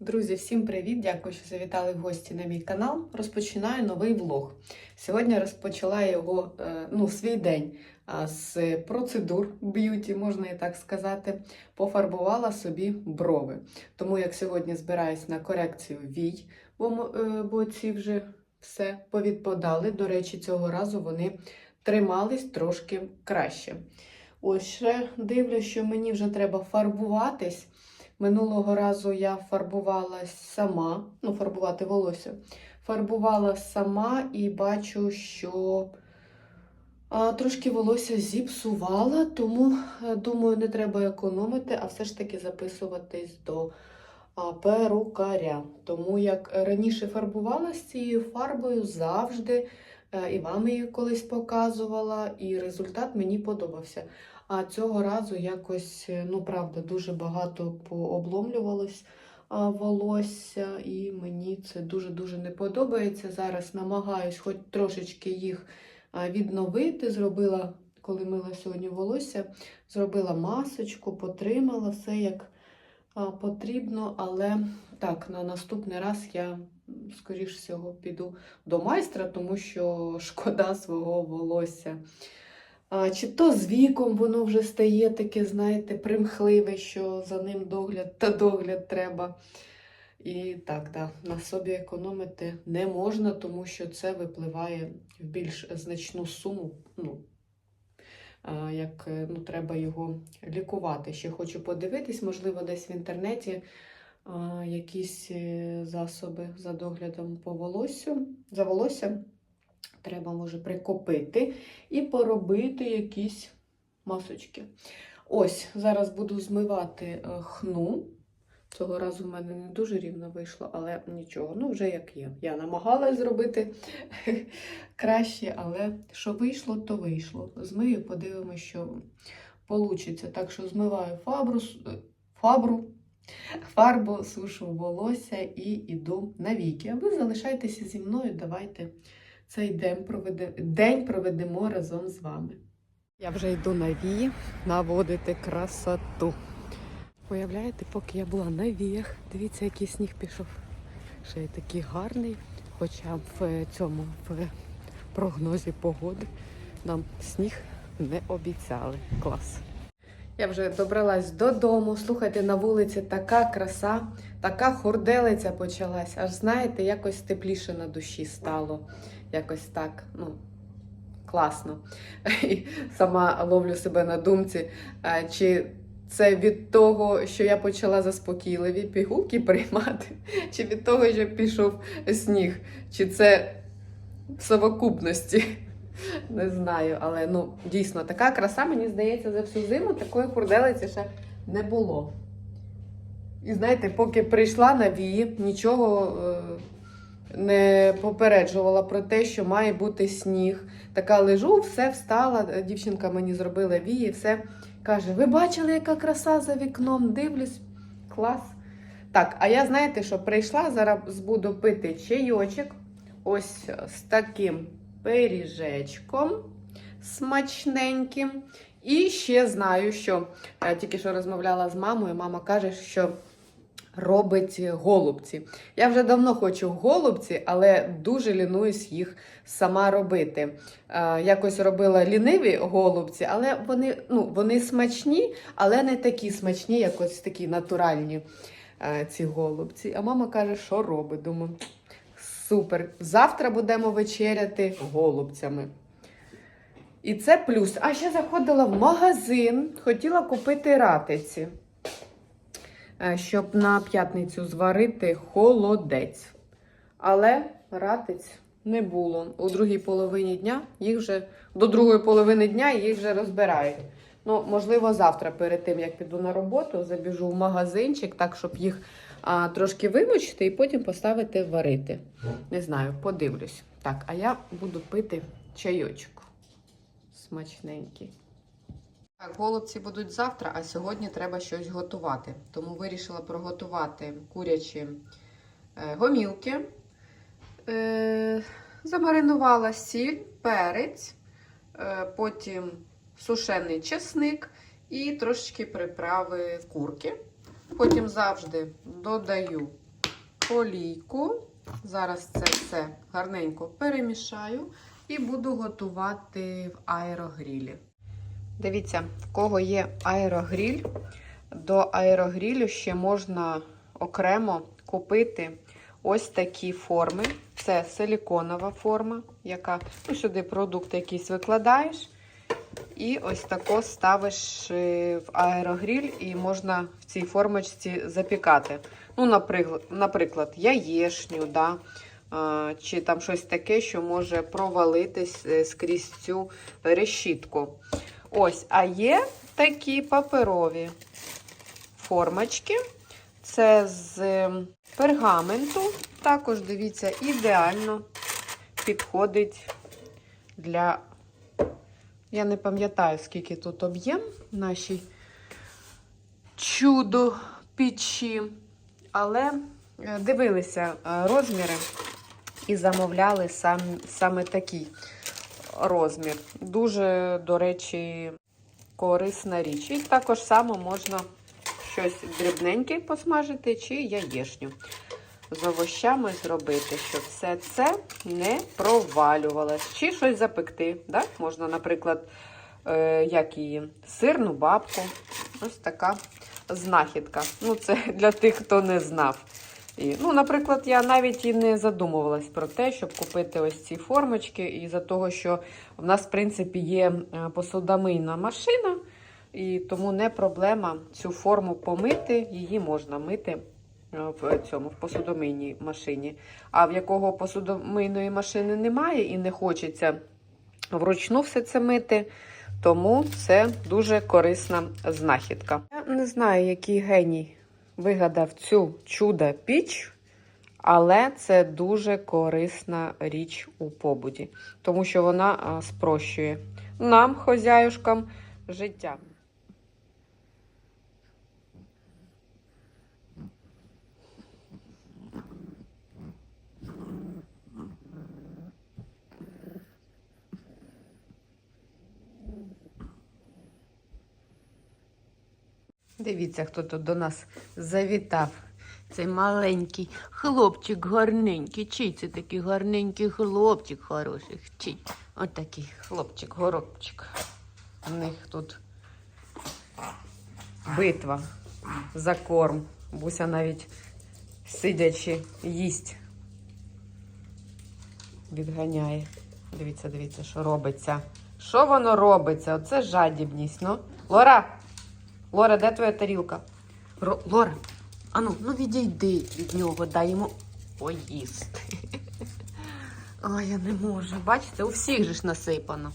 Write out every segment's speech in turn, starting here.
Друзі, всім привіт! Дякую, що завітали в гості на мій канал. Розпочинаю новий влог. Сьогодні розпочала його е, ну, свій день з процедур б'юті, можна і так сказати. Пофарбувала собі брови. Тому як сьогодні збираюсь на корекцію вій, бо, е, бо ці вже все повідпадали. До речі, цього разу вони тримались трошки краще. Ось ще дивлюсь, що мені вже треба фарбуватись. Минулого разу я фарбувалась сама, ну, фарбувати волосся. Фарбувала сама і бачу, що а, трошки волосся зіпсувала, тому е, думаю, не треба економити, а все ж таки записуватись до а, перукаря. Тому як раніше фарбувалася цією фарбою завжди, е, і вам її колись показувала, і результат мені подобався. А цього разу якось, е, ну правда, дуже багато пообломлювалось волосся, і мені це дуже-дуже не подобається. Зараз намагаюсь хоч трошечки їх відновити. Зробила, коли мила сьогодні волосся, зробила масочку, потримала все як потрібно, але так, на наступний раз я, скоріш всього, піду до майстра, тому що шкода свого волосся. Чи то з віком воно вже стає таке, знаєте, примхливе, що за ним догляд та догляд треба. І так, да, на собі економити не можна, тому що це випливає в більш значну суму. Ну, як е, ну, треба його лікувати. Ще хочу подивитись, можливо, десь в інтернеті якісь е, засоби за доглядом по волоссю, за волоссям. Треба, може, прикопити і поробити якісь масочки. Ось, зараз буду змивати е, хну. Цього разу в мене не дуже рівно вийшло, але нічого. Ну, вже як є. Я намагалась зробити краще, але що вийшло, то вийшло. Змию, подивимося, що вийде. Так що змиваю фабру, е, фабру, фарбу, сушу волосся і йду на віки. А ви залишайтеся зі мною, давайте цей день, проведе... день проведемо разом з вами. Я вже йду на вії наводити красоту. Уявляєте, поки я була на віях, дивіться, який сніг пішов. Ще й такий гарний, хоча в е, цьому в прогнозі погоди нам сніг не обіцяли. Клас. Я вже добралась додому. Слухайте, на вулиці така краса, така хурделиця почалась. Аж знаєте, якось тепліше на душі стало. Якось так, ну, класно. Сама ловлю себе на думці, чи це від того, що я почала заспокійливі пігулки приймати, чи від того, що пішов сніг, чи це в совокупності. Не знаю, але ну дійсно така краса, мені здається, за всю зиму такої хурделиці ще не було. І знаєте, поки прийшла на вії, нічого е, не попереджувала про те, що має бути сніг. Така лежу, все встала. Дівчинка мені зробила вії, все каже: Ви бачили, яка краса за вікном? Дивлюсь, клас. Так, а я знаєте, що прийшла, зараз буду пити чайочок. Ось з таким пиріжечком смачненьким. І ще знаю, що е, тільки що розмовляла з мамою, мама каже, що робить голубці. Я вже давно хочу голубці, але дуже лінуюсь їх сама робити. Е, Якось робила ліниві голубці, але вони, ну, вони смачні, але не такі смачні, як ось такі натуральні е, ці голубці. А мама каже, що робить. Думаю, супер. Завтра будемо вечеряти голубцями. І це плюс. А ще заходила в магазин, хотіла купити ратиці, е, щоб на п'ятницю зварити холодець. Але ратиць не було. У другій половині дня їх вже до другої половини дня їх вже розбирають. Ну, можливо, завтра, перед тим як піду на роботу, забіжу в магазинчик, так, щоб їх а, трошки вимочити і потім поставити варити. Не знаю, подивлюсь. Так, а я буду пити чайочок смачненький. Так, голубці будуть завтра, а сьогодні треба щось готувати. Тому вирішила приготувати курячі е, гомілки. Е, замаринувала сіль, перець, е, потім сушений чесник і трошечки приправи курки. Потім завжди додаю олійку. Зараз це все гарненько перемішаю і буду готувати в аерогрілі. Дивіться, в кого є аерогріль, до аерогрілю ще можна окремо купити ось такі форми. Це силіконова форма, яка ну, сюди продукт якийсь викладаєш. І ось тако ставиш е, в аерогріль, і можна в цій формочці запікати. Ну, наприклад, яєшню, да? чи там щось таке, що може провалитись е, скрізь цю решітку. Ось, а є такі паперові формочки. Це з ем, пергаменту. Також, дивіться, ідеально підходить для. Я не пам'ятаю, скільки тут об'єм нашій чудо печі. Але е, дивилися е, розміри і замовляли сам, саме такий розмір. Дуже, до речі, корисна річ. І також само можна щось дрібненьке посмажити чи яєшню з овощами зробити, щоб все це не провалювалось. Чи щось запекти. Да? Можна, наприклад, е, як її, сирну бабку. Ось така знахідка. Ну, це для тих, хто не знав. І, ну, Наприклад, я навіть і не задумувалась про те, щоб купити ось ці формочки, і за того, що в нас, в принципі, є е, посудомийна машина, і тому не проблема цю форму помити, її можна мити в цьому в посудомийній машині. А в якого посудомийної машини немає і не хочеться вручну все це мити, тому це дуже корисна знахідка. Я не знаю, який геній вигадав цю чудо піч, але це дуже корисна річ у побуті, тому що вона спрощує нам, хозяюшкам, життя. Дивіться, хто тут до нас завітав. Цей маленький хлопчик гарненький. Чий це такий гарненький хлопчик хороший? Чий? Ось такий хлопчик, горобчик. У них тут битва за корм. Буся навіть сидячи їсть. Відганяє. Дивіться, дивіться, що робиться. Що воно робиться? Оце жадібність. Ну, Лора! Лора, де твоя тарілка? Ро... Лора, ану, ну відійди від нього, дай йому поїсти. Ой, я не можу. Бачите, у всіх же ж насипано.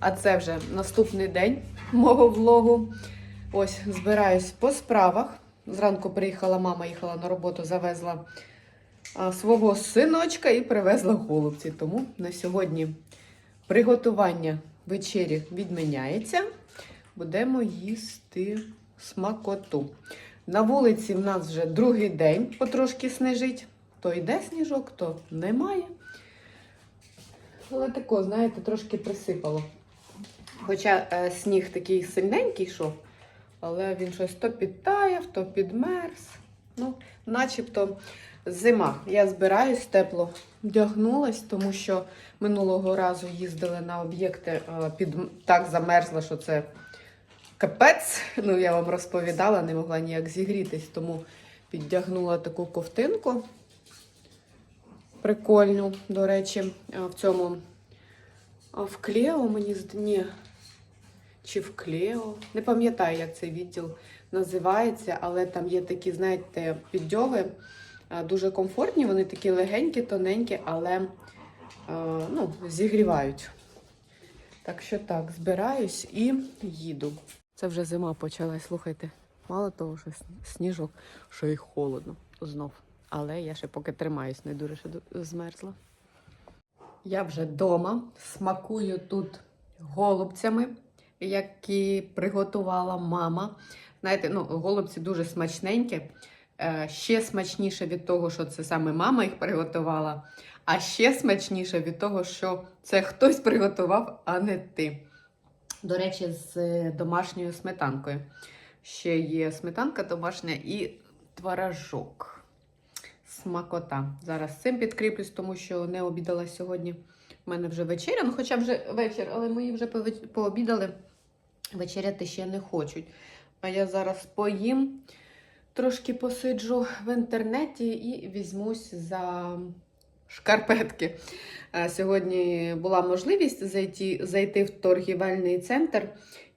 А це вже наступний день мого влогу. Ось збираюсь по справах. Зранку приїхала мама, їхала на роботу, завезла свого синочка і привезла голубці. Тому на сьогодні приготування вечері відміняється будемо їсти смакоту. На вулиці в нас вже другий день потрошки снижить. То йде сніжок, то немає. Але тако, знаєте, трошки присипало. Хоча е, сніг такий сильненький йшов, але він щось то підтаяв, то підмерз. Ну, начебто зима. Я збираюсь тепло вдягнулась, тому що минулого разу їздили на об'єкти, е, під так замерзла, що це капець. Ну, я вам розповідала, не могла ніяк зігрітись, тому піддягнула таку ковтинку. Прикольну, до речі, в цьому в Клео мені ні, чи в Клео. Не пам'ятаю, як цей відділ називається, але там є такі, знаєте, піддьоги. Дуже комфортні, вони такі легенькі, тоненькі, але ну, зігрівають. Так що так, збираюсь і їду. Це вже зима почалась, слухайте. Мало того, що сніжок, що й холодно знов. Але я ще поки тримаюсь, не дуже ще змерзла. Я вже вдома смакую тут голубцями, які приготувала мама. Знаєте, ну, голубці дуже смачненькі. Е, ще смачніше від того, що це саме мама їх приготувала, а ще смачніше від того, що це хтось приготував, а не ти. До речі, з домашньою сметанкою. Ще є сметанка домашня і творожок. смакота. Зараз цим підкріплюсь, тому що не обідала сьогодні. У мене вже вечеря, ну хоча вже вечір, але мої вже пообідали. Вечеряти ще не хочуть. А я зараз поїм, трошки посиджу в інтернеті і візьмусь за шкарпетки. Е, Сьогодні була можливість зайти, зайти в торгівельний центр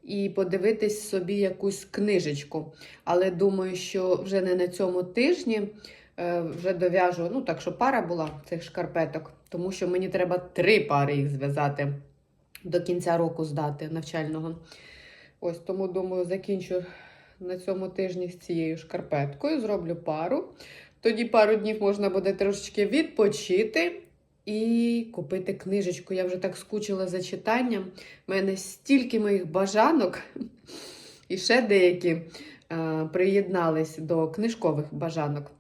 і подивитись собі якусь книжечку. Але думаю, що вже не на цьому тижні е, вже дов'яжу, ну так, що пара була цих шкарпеток, тому що мені треба три пари їх зв'язати до кінця року здати навчального. Ось тому думаю, закінчу на цьому тижні з цією шкарпеткою, зроблю пару. Тоді пару днів можна буде трошечки відпочити і купити книжечку. Я вже так скучила за читанням. У мене стільки моїх бажанок, і ще деякі е, приєднались до книжкових бажанок.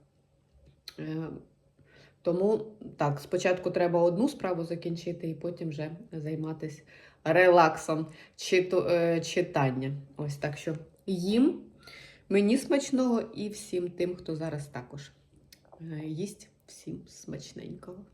Е, тому так, спочатку треба одну справу закінчити, і потім вже займатися релаксом читу, е, читання. Ось так що їм, мені смачного і всім тим, хто зараз також їсть всім смачненького.